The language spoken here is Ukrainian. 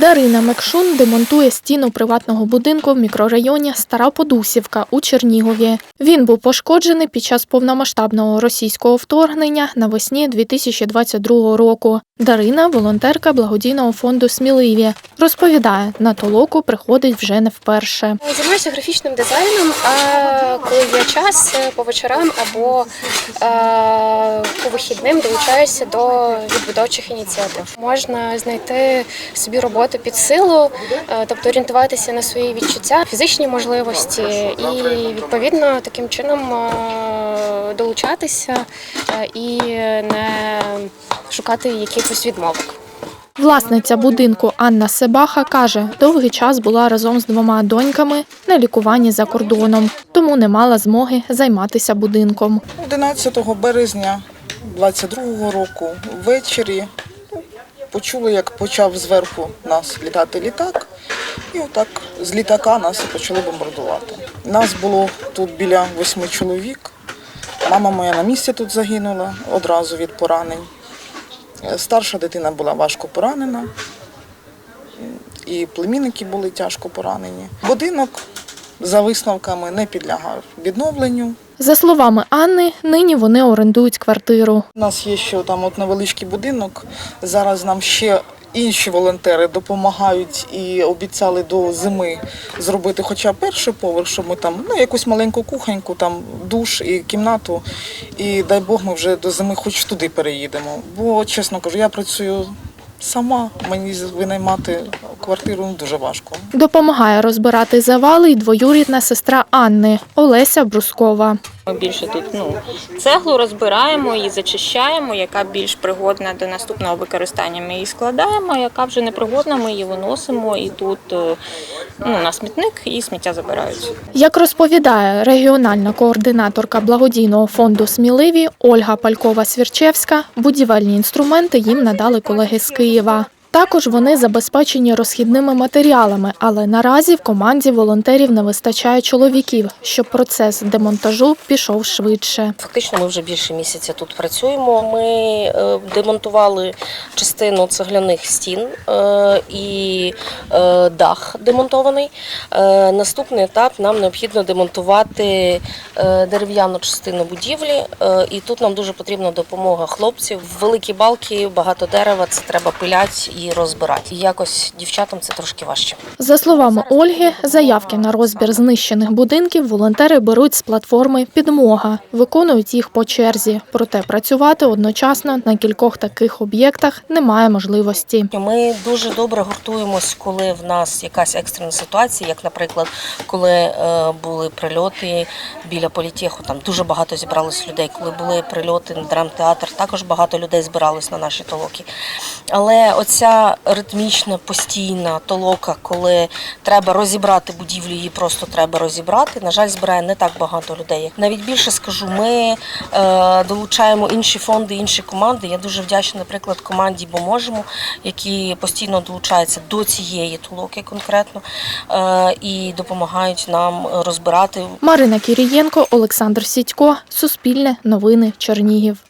Дарина Мекшун демонтує стіну приватного будинку в мікрорайоні Стара Подусівка у Чернігові. Він був пошкоджений під час повномасштабного російського вторгнення навесні 2022 року. Дарина волонтерка благодійного фонду Сміливі. Розповідає, на толоку приходить вже не вперше. Займаюся графічним дизайном, а коли є час е, по вечорам або е, по вихідним долучаюся до відбудовчих ініціатив. Можна знайти собі роботу під силу, е, тобто орієнтуватися на свої відчуття, фізичні можливості і відповідно таким чином е, долучатися е, і не шукати якихось відмовок. Власниця будинку Анна Себаха каже, довгий час була разом з двома доньками на лікуванні за кордоном, тому не мала змоги займатися будинком. 11 березня 22-го року ввечері почули, як почав зверху нас літати літак, і отак з літака нас почали бомбардувати. Нас було тут біля восьми чоловік. Мама моя на місці тут загинула одразу від поранень. Е, Старша дитина була важко поранена, і племінники були тяжко поранені. Будинок за висновками не підлягав відновленню. За словами Анни, нині вони орендують квартиру. У нас є ще там от невеличкий будинок. Зараз нам ще інші волонтери допомагають і обіцяли до зими зробити хоча перший поверх, щоб ми там ну, якусь маленьку кухоньку, там душ і кімнату. І дай Бог, ми вже до зими хоч туди переїдемо. Бо, чесно кажу, я працюю сама, мені винаймати квартиру ну, дуже важко. Допомагає розбирати завали й двоюрідна сестра Анни Олеся Брускова. Ми більше тут ну, цеглу розбираємо і зачищаємо, яка більш пригодна до наступного використання. Ми її складаємо, яка вже не пригодна, ми її виносимо і тут е, ну, на смітник і сміття забирають. Як розповідає регіональна координаторка благодійного фонду Сміливі Ольга Палькова-Свірчевська, будівельні інструменти їм надали колеги з Києва. Також вони забезпечені розхідними матеріалами, але наразі в команді волонтерів не вистачає чоловіків, щоб процес демонтажу пішов швидше. Фактично, ми вже більше місяця тут працюємо. Ми е, демонтували частину цегляних стін е, і е, дах демонтований. Наступний етап нам необхідно демонтувати дерев'яну частину будівлі, і тут нам дуже потрібна допомога хлопців. Великі балки, багато дерева, це треба пиляти і розбирати. І якось дівчатам це трошки важче. За словами Ольги, заявки на розбір знищених будинків волонтери беруть з платформи Підмога, виконують їх по черзі. Проте працювати одночасно на кількох таких об'єктах немає можливості. Ми дуже добре гуртуємось, коли в нас якась екстрена ситуація, як, наприклад, коли е, були прильоти біля політеху, там дуже багато зібралось людей. Коли були прильоти на драмтеатр, також багато людей збиралось на наші толоки. Але оця ритмічна, постійна толока, коли треба розібрати будівлю, її просто треба розібрати. На жаль, збирає не так багато людей. Навіть більше скажу, ми е, долучаємо інші фонди, інші команди. Я дуже вдячна, наприклад, команді Бо можемо, які постійно долучаються до цієї толоки конкретно е, і допомагають нам розбирати Марина Кірієнко, Олександр Сідько, Суспільне, Новини, Чернігів.